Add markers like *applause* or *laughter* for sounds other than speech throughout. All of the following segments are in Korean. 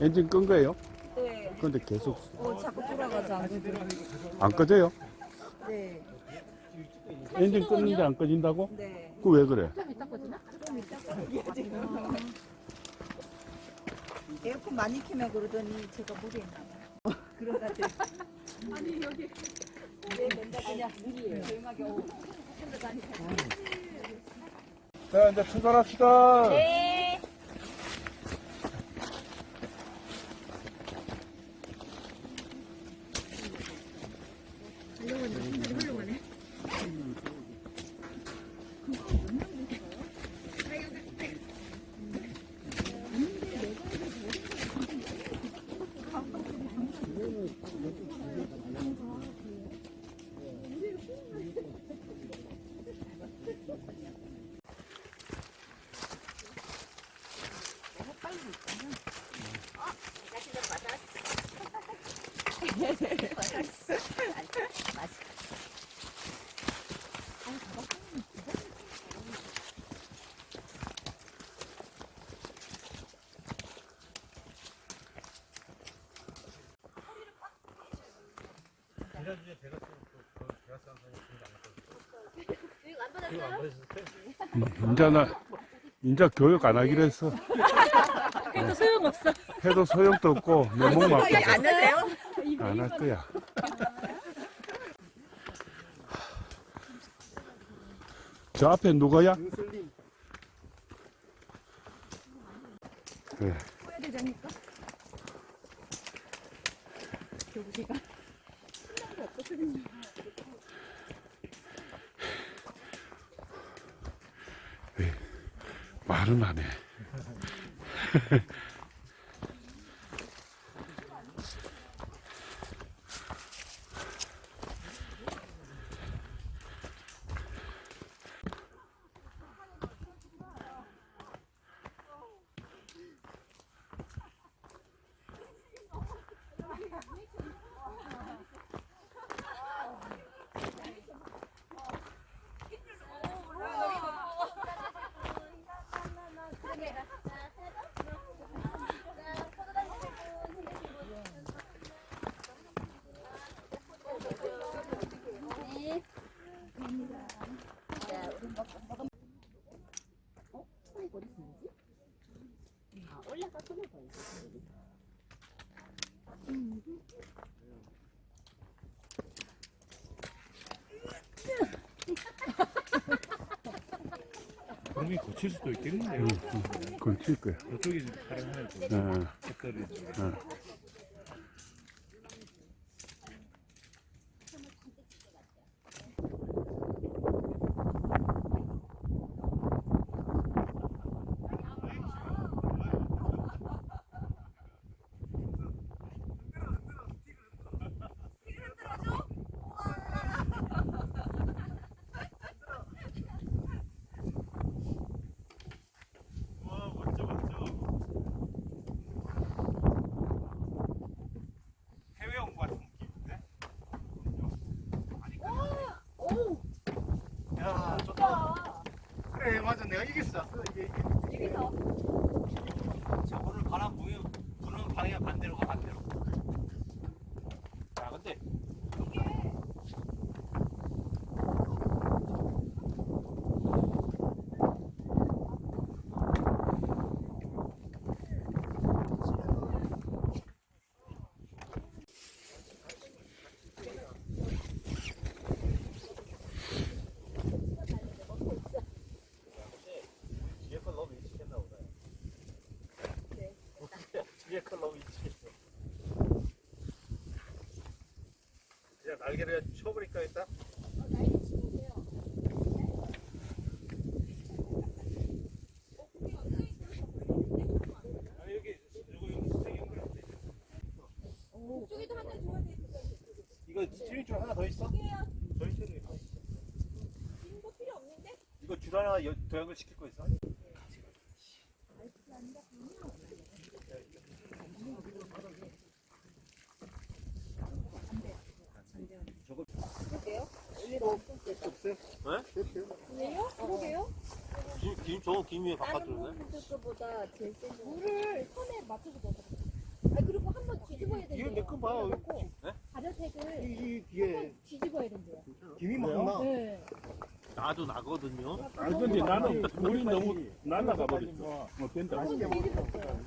자, 엔진 끈 거예요? 네. 근데 계속 어, 자꾸 돌아가서 안 되더라고요. 안 꺼져요? 네. 엔진 끄는데 안 꺼진다고? 네. 그 왜 그래? 에어컨 많이 키면 그러더니 제가 물에 있나 봐요. 그러다 대 아니 여기 내 맨날 그 냥 물이에요. 조용하게 오. 자, 이제 출발 네. 이제 나, 이제 교육 안 하기로 했어. 해도 소용없어. 해도 소용도 없고, 내몸 아프고. 안 해요? 안 할 거야. 저 앞에 누구야? 그래. 해야 되자니까. 교부시가 말은 안 해. 칠 수도 있겠는데요. 그건 칠 거야. 저쪽이 촬영하는 어, 색깔이 어. 해외 온 것 같은 느낌인데? 야, 좋다. 그래, 맞아. 내가 있어. 이게, 이게. 이기서. 자, 오늘 바람 부는, 부는 방향 반대로 가, 반대로. 야, 근데. 뒤에 걸 너무 미치겠나 보다. 뒤에 걸 너무 미치겠어. 그냥 날개를 쳐버릴까 하나 더 있어? 더 있어? 이거 줄 하나 여- 더 연결시킬 거 있어? 저거 그러게요. 일일 없었어요. 없어요? 네? 왜요? 그러게요. 김, 김, 저 김이 바깥으로네? 거보다 제일 센 거. 물을 손에 맞춰서 넣어서 아 그리고 한 번 뒤집어야 이거 된대요. 내거 봐요. 넣고 네? 발효색을 이, 이한 뒤에 번 뒤집어야 된대요. 김이 막 나. 네. 나도 나거든요. 아니 근데 나는 물이 너무 날아가 버렸어. 뭐 된다. 한번 뒤집었어요.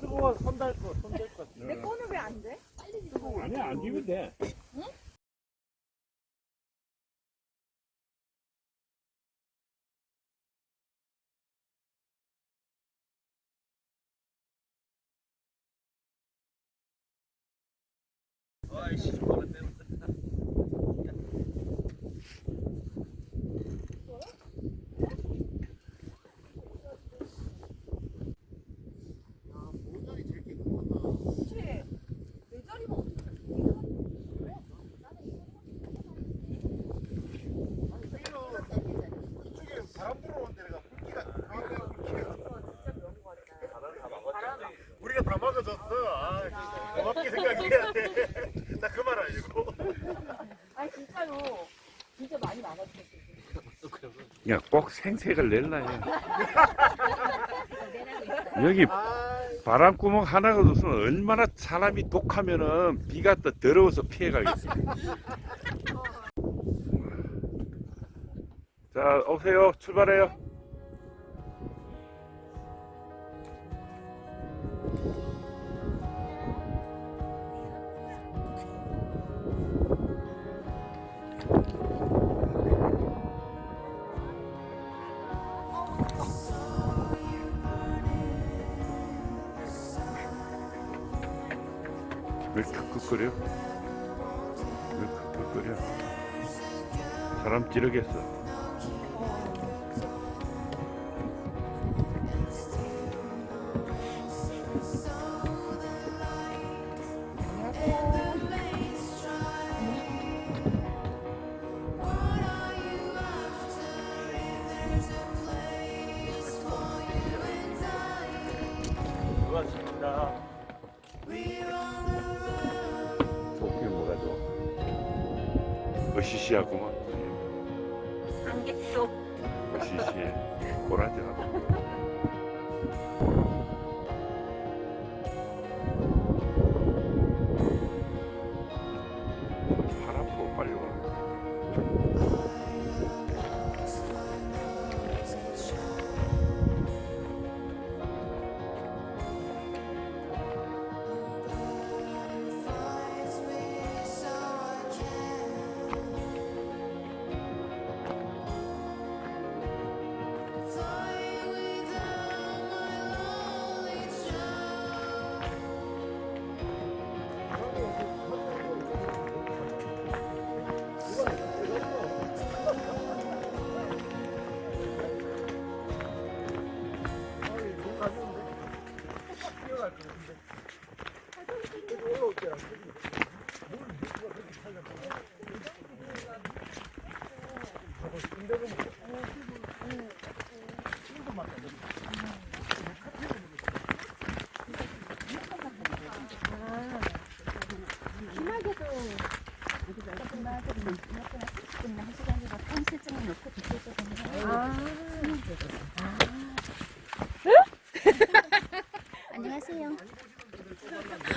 뜨거워, 손달 거, 손댈 거. 내 거는 왜 안 돼? 빨리 뒤집어요. 아니야 안 지면 돼. 아이씨, 뭐라 때문에. 그치. 내 자리만 어떻게 이쪽에 바람 들어오는 데가 불기가 강하게 불기가. 우리가 다 막아줬어. 아, 고맙게 생각해야 돼. 나 그만 알고. 아니 진짜로 진짜 많이 나갔어. 야 꼭 생색을 낼라 해. *laughs* 여기 바람구멍 하나가 없으면 얼마나 사람이 독하면은 비가 또 더러워서 피해가겠어. 자 오세요 출발해요. 끓여 물 끓여 사람 찌르겠어 시시하구만. 안겠어. 으시시해. 꼬라지하고. 안녕하세요.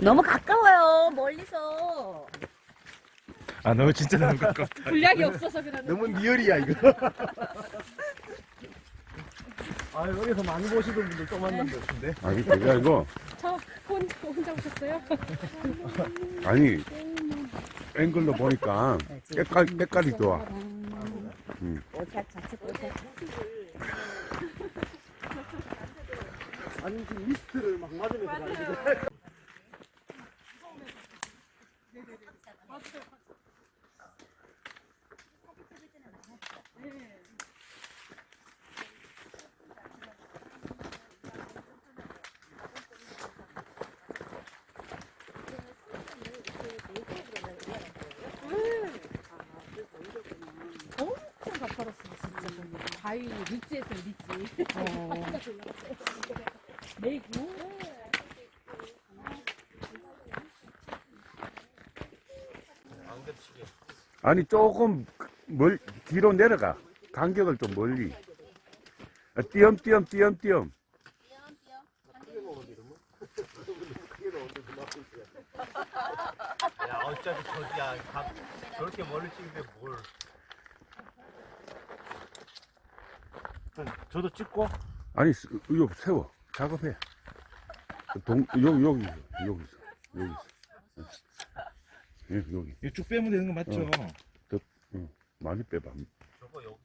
너무 가까워요 멀리서. 아너 진짜 너무 가깝다. 분량이 없어서 그러는 너무 리얼이야, 이거. 아, 여기서 많이 보시던 분들 또 만난 것 같은데. 아니 그게 아니고 저 혼, 혼자 오셨어요? 아니 앵글로 보니까 때깔 때깔이 좋아. 아니, 지금 미스트를 막 맞으면서 가는데. 엄청 가파랐어요 진짜 보면 바위 리치에서 리치 메이구. 안 겹치게. 아니 조금 멀 뒤로 내려가. 간격을 좀 멀리. 아, 띄엄띄엄 띄엄띄엄. 야 어차피 저기야. 가- 저렇게 멀리 찍는데 뭘 저도 찍고. 아니 스- 이거 세워. 작업해. 동 여기 여기 여기 있어. 여기 있어. 예, 여기. 쭉 빼면 되는 거 맞죠? 많이 빼봐. 저거 여기